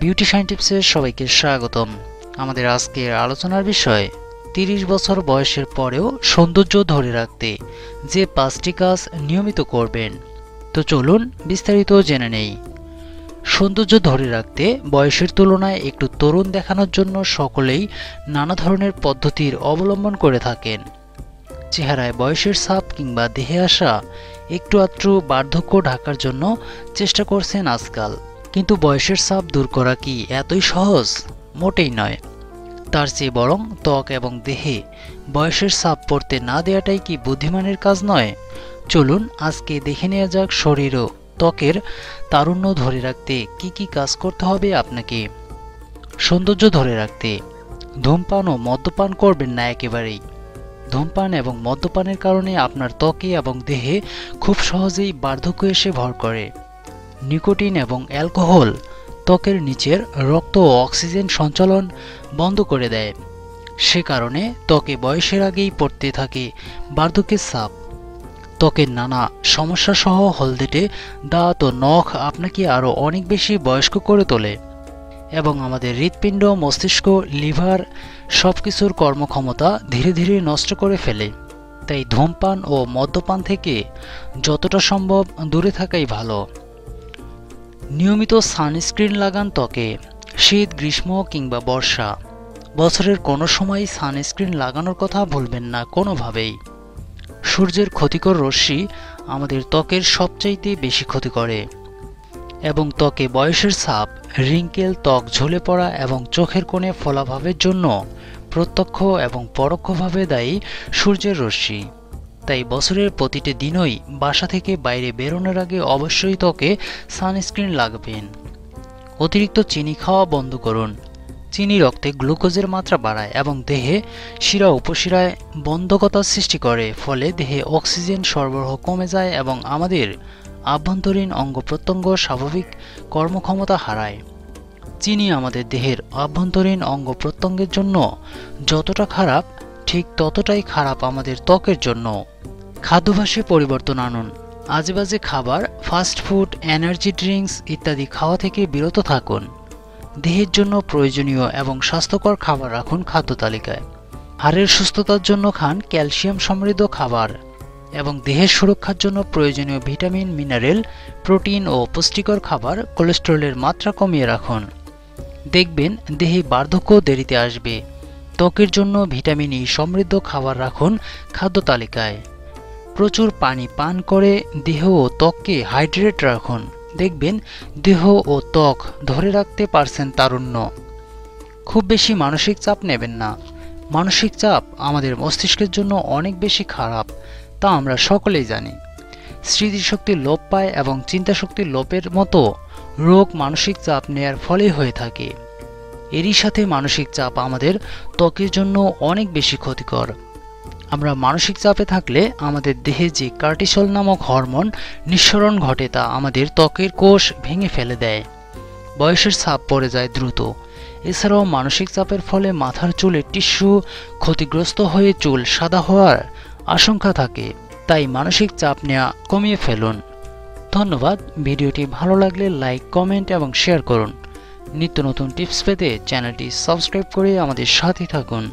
Beauty sign টিপসের সবাইকে স্বাগতম। আমাদের আজকের আলোচনার বিষয়, তিরিশ বছর বয়সের পরেও সৌন্দর্য ধরে রাখতে যে পাঁচটি কাজ নিয়মিত করবেন। তো চলুন বিস্তারিত জেনে নেই। সৌন্দর্য ধরে রাখতে বয়সের তুলনায় একটু তরুণ দেখানোর জন্য সকলেই নানা ধরনের পদ্ধতির অবলম্বন করে থাকেন। চেহারায় বয়সের ছাপ কিংবা দেহে আসা একটু আত্রু বার্ধক্য ঢাকার জন্য চেষ্টা করছেন আজকাল। কিন্তু বয়সের ছাপ দূর করা কি এতই সহজ? মোটেই নয়। তার চেয়ে বরং ত্বক এবং দেহে বয়সের ছাপ পড়তে না দেওয়াটাই কি বুদ্ধিমানের কাজ নয়? চলুন আজকে দেখে নেওয়া যাক শরীর ও ত্বকের তারুণ্য ধরে রাখতে কি কি কাজ করতে হবে আপনাকে। সৌন্দর্য ধরে রাখতে। ধূমপান ও মদ্যপান করবেন না একেবারেই। ধূমপান এবং মদ্যপানের কারণে আপনার ত্বকে এবং দেহে খুব সহজেই বার্ধক্য এসে ভর করে। নিকোটিন এবং অ্যালকোহল ত্বকের নিচের রক্ত ও অক্সিজেন সঞ্চালন বন্ধ করে দেয়। সে কারণে ত্বকে বয়সের আগেই পড়তে থাকে বার্ধক্যের ছাপ। ত্বকের নানা সমস্যা সহ হলদেটে দাঁত ও নখ আপনাকে আরও অনেক বেশি বয়স্ক করে তোলে এবং আমাদের হৃৎপিণ্ড, মস্তিষ্ক, লিভার সব কিছুর কর্মক্ষমতা ধীরে ধীরে নষ্ট করে ফেলে। তাই ধূমপান ও মদ্যপান থেকে যতটা সম্ভব দূরে থাকাই ভালো। নিয়মিত সানস্ক্রিন লাগান ত্বকে, শীত, গ্রীষ্ম কিংবা বর্ষা। বছরের কোনো সময় সানস্ক্রিন লাগানোর কথা ভুলবেন না কোনোভাবেই। সূর্যের ক্ষতিকর রশ্মি আমাদের ত্বকের সবচাইতে বেশি ক্ষতি করে এবং ত্বকে বয়সের ছাপ, রিঙ্কেল, ত্বক ঝুলে পড়া এবং চোখের কোণে ফলাভাবের জন্য প্রত্যক্ষ এবং পরোক্ষভাবে দায়ী সূর্যের রশ্মি। তাই বছরের প্রতিটি দিনই বাসা থেকে বাইরে বেরোনোর আগে অবশ্যই ত্বকে সানস্ক্রিন লাগবেন। অতিরিক্ত চিনি খাওয়া বন্ধ করুন। চিনি রক্তে গ্লুকোজের মাত্রা বাড়ায় এবং দেহে শিরা উপশিরায় বন্ধকতার সৃষ্টি করে, ফলে দেহে অক্সিজেন সরবরাহ কমে যায় এবং আমাদের আভ্যন্তরীণ অঙ্গ প্রত্যঙ্গ স্বাভাবিক কর্মক্ষমতা হারায়। চিনি আমাদের দেহের আভ্যন্তরীণ অঙ্গ প্রত্যঙ্গের জন্য যতটা খারাপ ঠিক ততটাই খারাপ আমাদের ত্বকের জন্য। খাদ্যাভ্যাসে পরিবর্তন আনুন। আজেবাজে খাবার ফাস্ট ফুড এনার্জি ড্রিঙ্কস ইত্যাদি খাওয়া থেকে বিরত থাকুন। দেহের জন্য প্রয়োজনীয় এবং স্বাস্থ্যকর খাবার রাখুন খাদ্য তালিকায়। হাড়ের সুস্থতার জন্য খান ক্যালসিয়াম সমৃদ্ধ খাবার এবং দেহের সুরক্ষার জন্য প্রয়োজনীয় ভিটামিন, মিনারেল, প্রোটিন ও পুষ্টিকর খাবার কোলেস্টেরলের মাত্রা কমিয়ে রাখুন। দেখবেন দেহে বার্ধক্য দেরিতে আসবে। ত্বকের জন্য ভিটামিন ই সমৃদ্ধ খাবার রাখুন খাদ্য তালিকায়। প্রচুর পানি পান করে দেহ ও ত্বককে হাইড্রেট রাখুন। দেখবেন দেহ ও ত্বক ধরে রাখতে পারছেন তারুণ্য। খুব বেশি মানসিক চাপ নেবেন না। মানসিক চাপ আমাদের মস্তিষ্কের জন্য অনেক বেশি খারাপ, তা আমরা সকলেই জানি। স্মৃতিশক্তি লোপ পায় এবং চিন্তাশক্তির লোপের মতো রোগ মানসিক চাপ নেয়ার ফলে হয়ে থাকে। এরই সাথে মানসিক চাপ আমাদের ত্বকের জন্য অনেক বেশি ক্ষতিকর। আমরা মানসিক চাপে থাকলে আমাদের দেহে যে কার্টিসল নামক হরমোন নিঃসরণ ঘটে তা আমাদের ত্বকের কোষ ভেঙে ফেলে দেয়। বয়সের ছাপ পড়ে যায় দ্রুত। এছাড়াও মানসিক চাপের ফলে মাথার চুলের টিস্যু ক্ষতিগ্রস্ত হয়ে চুল সাদা হওয়ার আশঙ্কা থাকে, তাই মানসিক চাপ নেওয়া কমিয়ে ফেলুন। ধন্যবাদ। ভিডিওটি ভালো লাগলে লাইক, কমেন্ট এবং শেয়ার করুন। নিত্য নতুন টিপস পেতে চ্যানেলটি সাবস্ক্রাইব করে আমাদের সাথে থাকুন।